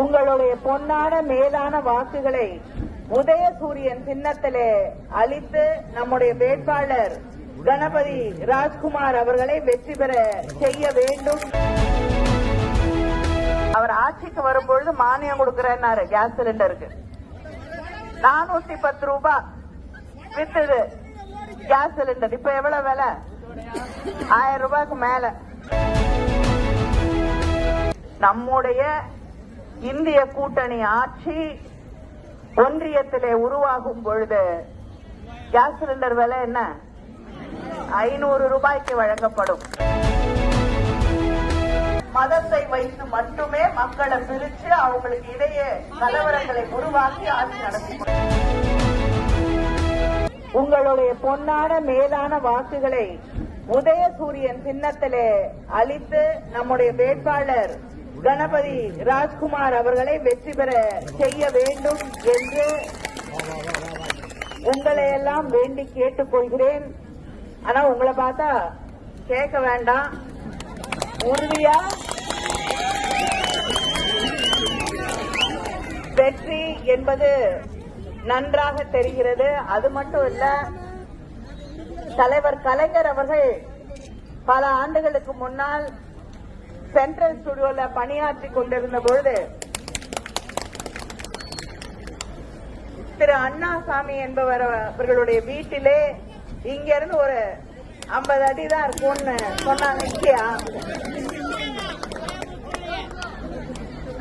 உங்களுடைய பொன்னான மேலான வாக்குகளை உதயசூரியன் சின்னத்திலே அளித்து நம்முடைய வேட்பாளர் கணபதி ராஜ்குமார் அவர்களை வெற்றி பெற செய்ய வேண்டும். அவர் ஆட்சிக்கு வரும்பொழுது மானியம் கொடுக்கிறேன்னாரு. கேஸ் சிலிண்டருக்கு. நானூத்தி பத்து ரூபாய் வித்துது. Gas cylinder. இப்ப எவ்வளவு விலை? ஆயிரம் ரூபாய்க்கு மேல. நம்முடைய இந்திய கூட்டணி ஆட்சி ஒன்றியத்திலே உருவாகும் பொழுது கேஸ் சிலிண்டர் விலை என்ன? ஐநூறு ரூபாய்க்கு வழங்கப்படும். மதத்தை வைத்து மட்டுமே மக்களை பிரிச்சு அவங்களுக்கு இடையே கலவரங்களை உருவாக்கி ஆட்சி நடத்தி உங்களுடைய பொன்னான மேலான வாக்குகளை உதயசூரியன் சின்னத்திலே அளித்து நம்முடைய வேட்பாளர் கணபதி ராஜ்குமார் அவர்களை வெற்றி பெற செய்ய வேண்டும் என்று உங்களை எல்லாம் வேண்டி கேட்டுக்கொள்கிறேன் ஆனா உங்களை பார்த்தா கேட்க வேண்டாம். உறுதியா? வெற்றி என்பது நன்றாக தெரிகிறது. அது மட்டும் இல்ல தலைவர் கலைஞர் அவர்கள் பல ஆண்டுகளுக்கு முன்னால் சென்ட்ரல் ஸ்டுடியோல பணியாற்றி கொண்டிருந்த பொழுது திரு அண்ணாசாமி என்பவர் அவர்களுடைய வீட்டிலே இங்க இருந்து ஒரு ஐம்பது அடி தான் இருக்கும்னு சொன்னாங்க. இல்லையா?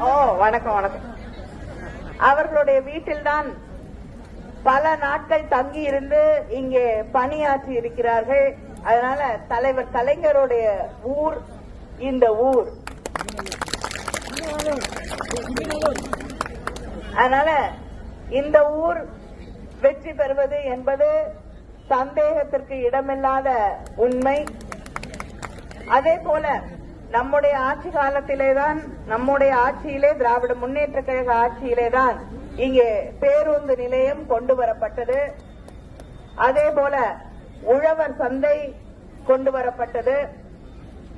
ஓ வணக்கம் வணக்கம். அவர்களுடைய வீட்டில்தான் பல நாட்கள் தங்கி இருந்து இங்கே பணியாற்றி இருக்கிறார்கள். அதனால தலைவர் கலைஞருடைய ஊர் இந்த ஊர். அதனால இந்த ஊர் வெற்றி பெறுவது என்பது சந்தேகத்திற்கு இடமில்லாத உண்மை. அதே போல நம்முடைய ஆட்சி காலத்திலேதான் நம்முடைய ஆட்சியிலே திராவிட முன்னேற்ற கழக ஆட்சியிலேதான் இங்கே பேருந்து நிலையம் கொண்டு வரப்பட்டது. அதே போல உழவர் சந்தை கொண்டு வரப்பட்டது.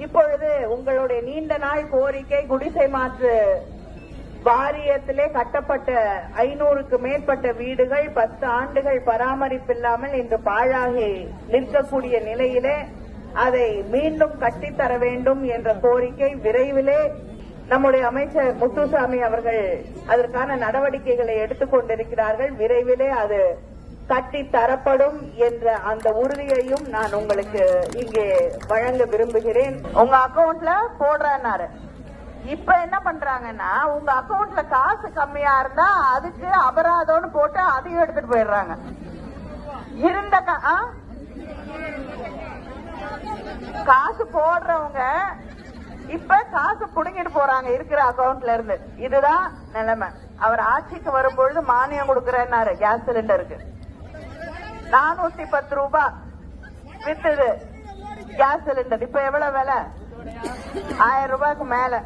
இப்பொழுது உங்களுடைய நீண்ட நாள் கோரிக்கை குடிசை மாற்று. வாரியத்திலே கட்டப்பட்ட ஐநூறுக்கு மேற்பட்ட வீடுகள் பத்து ஆண்டுகள் பராமரிப்பில்லாமல் இன்று பாழாகி நிற்கக்கூடிய நிலையிலே அதை மீண்டும் கட்டித்தர வேண்டும் என்ற கோரிக்கை விரைவிலே நம்முடைய அமைச்சர் முத்துசாமி அவர்கள் அதற்கான நடவடிக்கைகளை எடுத்துக் கொண்டிருக்கிறார்கள். விரைவிலே அது கட்டி தரப்படும் என்ற அந்த உறுதியையும் நான் உங்களுக்கு இங்கே வழங்க விரும்புகிறேன். உங்க அக்கவுண்ட்ல போடுறேன்னாரு. இப்ப என்ன பண்றாங்கன்னா உங்க அக்கவுண்ட்ல காசு கம்மியா இருந்தா அதுக்கு அபராதம்னு போட்டு அதையும் எடுத்துட்டு போயிடுறாங்க. இருந்த காசு போடுறவங்க இப்ப காசு புடுங்கிட்டு போறாங்க இருக்கிற அக்கவுண்ட்ல இருந்து. இதுதான் நிலைமை. அவர் ஆட்சிக்கு வரும்பொழுது மானியம் கொடுக்கறேன்னாரு. கேஸ் சிலிண்டருக்கு. நானூத்தி பத்து ரூபாய் வித்துது. கேஸ் சிலிண்டர் இப்ப எவ்வளவு விலை? ஆயிரம் ரூபாய்க்கு மேல.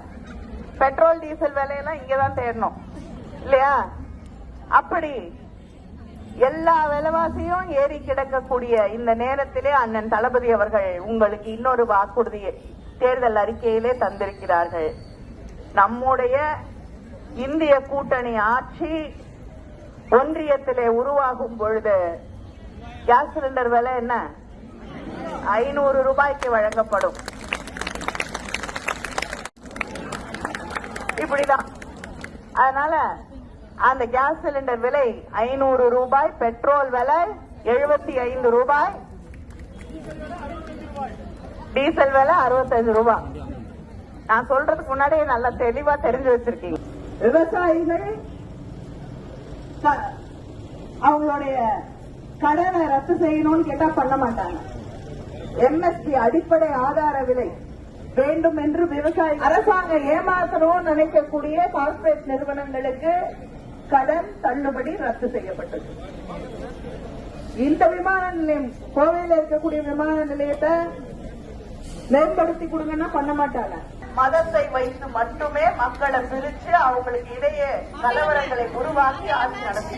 பெட்ரோல் டீசல் விலையெல்லாம் இங்கதான் தேடணும். இல்லையா? அப்படி எல்லா விலைவாசியும் ஏறி கிடக்கக்கூடிய இந்த நேரத்திலே அண்ணன் தளபதி அவர்கள் உங்களுக்கு இன்னொரு வாக்குறுதியை தேர்தல் அறிக்கையிலே தந்திருக்கிறார்கள். நம்முடைய இந்திய கூட்டணி ஆட்சி ஒன்றியத்திலே உருவாகும் பொழுது கேஸ் சிலிண்டர் விலை என்ன? ஐநூறு ரூபாய்க்கு வழங்கப்படும். இப்படிதான். அதனால அந்த கேஸ் சிலிண்டர் விலை ஐநூறு ரூபாய் பெட்ரோல் விலை எழுபத்தி ஐந்து ரூபாய் டீசல் விலை அறுபத்தஞ்சு ரூபாய் நான் சொல்றதுக்கு முன்னாடியே நல்லா தெளிவா தெரிஞ்சு வச்சிருக்கீங்க. விவசாயிகள் அவங்களுடைய கடனை ரத்து செய்யணும்னு கேட்டா பண்ண மாட்டாங்க. எம்எஸ்பி அடிப்படை ஆதார விலை வேண்டும் என்று விவசாயி அரசாங்கம் ஏமாற்றணும்னு நினைக்கக்கூடிய கார்பரேட் நிறுவனங்களுக்கு கடன் தள்ளுபடி ரத்து செய்யப்பட்டது. இந்த விமான நிலையம் கோவையில் இருக்கக்கூடிய விமான நிலையத்தை மேம்படுத்தி கொடுங்கன்னா பண்ண மாட்டாங்க. மதத்தை வைத்து மட்டுமே மக்களை பிரிச்சு அவங்களுக்கு இடையே கலவரங்களை உருவாக்கி ஆட்சி நடத்தி